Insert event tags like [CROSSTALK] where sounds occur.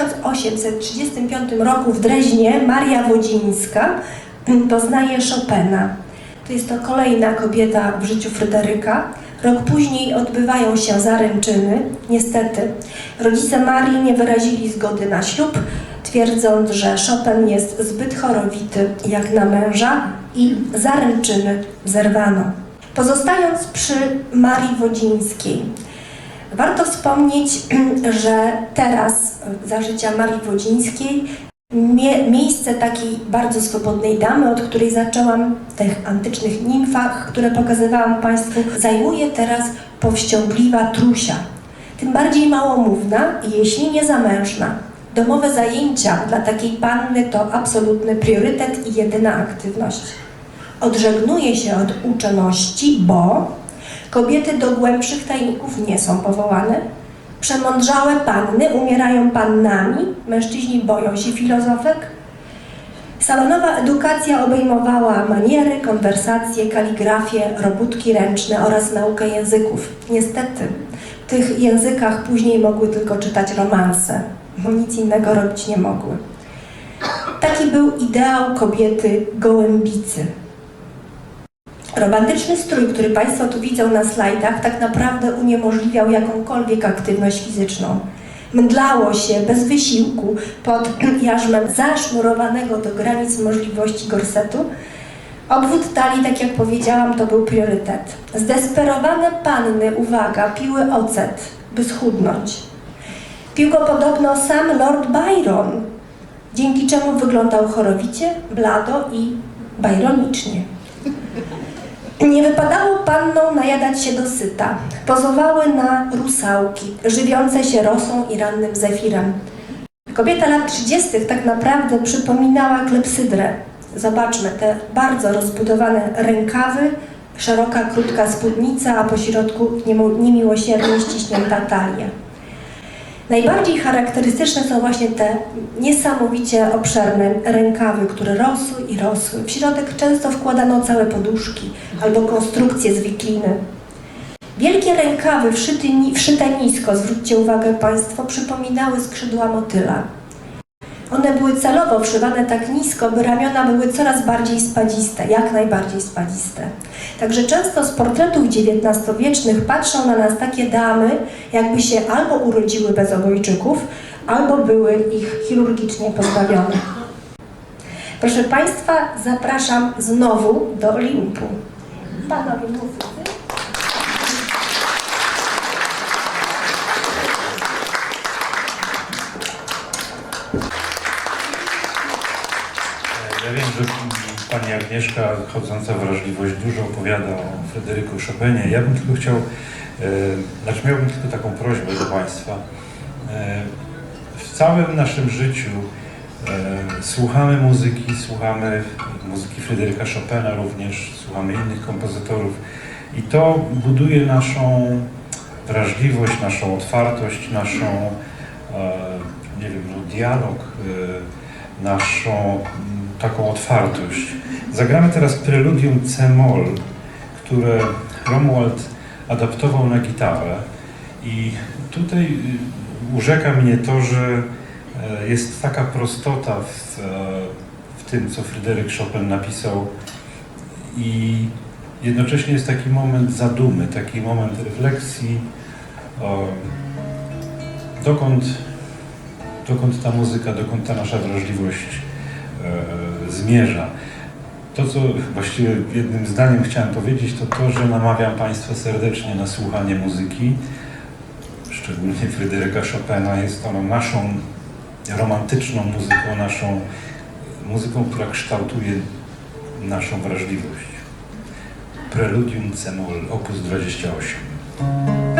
1835 roku w Dreźnie Maria Wodzińska poznaje Chopina. To jest to kolejna kobieta w życiu Fryderyka. Rok później odbywają się zaręczyny. Niestety, rodzice Marii nie wyrazili zgody na ślub, twierdząc, że Chopin jest zbyt chorowity jak na męża i zaręczyny zerwano. Pozostając przy Marii Wodzińskiej, warto wspomnieć, [CLEARS THROAT] że teraz, za życia Marii Wodzińskiej, mie miejsce takiej bardzo swobodnej damy, od której zaczęłam, tych antycznych nimfach, które pokazywałam Państwu, zajmuje teraz powściągliwa Trusia. Tym bardziej małomówna, jeśli nie zamężna. Domowe zajęcia dla takiej panny to absolutny priorytet i jedyna aktywność. Odżegnuje się od uczoności, bo kobiety do głębszych tajników nie są powołane, Przemądrzałe panny umierają pannami, mężczyźni boją się filozofek. Salonowa edukacja obejmowała maniery, konwersacje, kaligrafię, robótki ręczne oraz naukę języków. Niestety, w tych językach później mogły tylko czytać romanse, bo nic innego robić nie mogły. Taki był ideał kobiety gołębicy. Romantyczny strój, który Państwo tu widzą na slajdach, tak naprawdę uniemożliwiał jakąkolwiek aktywność fizyczną. Mdlało się bez wysiłku pod [CLEARS THROAT] jarzmem zasznurowanego do granic możliwości gorsetu. Obwód talii, tak jak powiedziałam, to był priorytet. Zdesperowane panny, uwaga, piły ocet, by schudnąć. Pił go podobno sam Lord Byron, dzięki czemu wyglądał chorowicie, blado i byronicznie. Nie wypadało pannom najadać się dosyta. Pozowały na rusałki, żywiące się rosą i rannym zefirem. Kobieta lat 30. tak naprawdę przypominała klepsydrę. Zobaczmy te bardzo rozbudowane rękawy, szeroka, krótka spódnica, a po środku niemu- niemiłosiernie ściśnięta talia. Najbardziej charakterystyczne są właśnie te niesamowicie obszerne rękawy, które rosły i rosły. W środek często wkładano całe poduszki albo konstrukcje z wikliny. Wielkie rękawy wszyte nisko, zwróćcie uwagę Państwo, przypominały skrzydła motyla. One były celowo wszywane tak nisko, by ramiona były coraz bardziej spadziste, jak najbardziej spadziste. Także często z portretów XIX-wiecznych patrzą na nas takie damy, jakby się albo urodziły bez obojczyków, albo były ich chirurgicznie pozbawione. Proszę Państwa, zapraszam znowu do Olimpu. Panowie muzycy. Pani Agnieszka, chodząca wrażliwość, dużo opowiada o Fryderyku Chopinie. Ja bym tylko chciał, e, znaczy miałbym tylko taką prośbę do Państwa. E, w całym naszym życiu e, słuchamy muzyki, słuchamy muzyki Fryderyka Chopina również, słuchamy innych kompozytorów i to buduje naszą wrażliwość, naszą otwartość, naszą, nie wiem, no, dialog, naszą mm, taką otwartość. Zagramy teraz preludium C-moll, które Romuald adaptował na gitarę i tutaj y, urzeka mnie to, że e, jest taka prostota w, e, w tym, co Fryderyk Chopin napisał i jednocześnie jest taki moment zadumy, taki moment refleksji, dokąd, dokąd ta muzyka, dokąd ta nasza wrażliwość e, zmierza. To, co właściwie jednym zdaniem chciałem powiedzieć, to to, że namawiam Państwa serdecznie na słuchanie muzyki, szczególnie Fryderyka Chopina. Jest ona naszą romantyczną muzyką, naszą muzyką, która kształtuje naszą wrażliwość. Preludium C-moll, op. 28.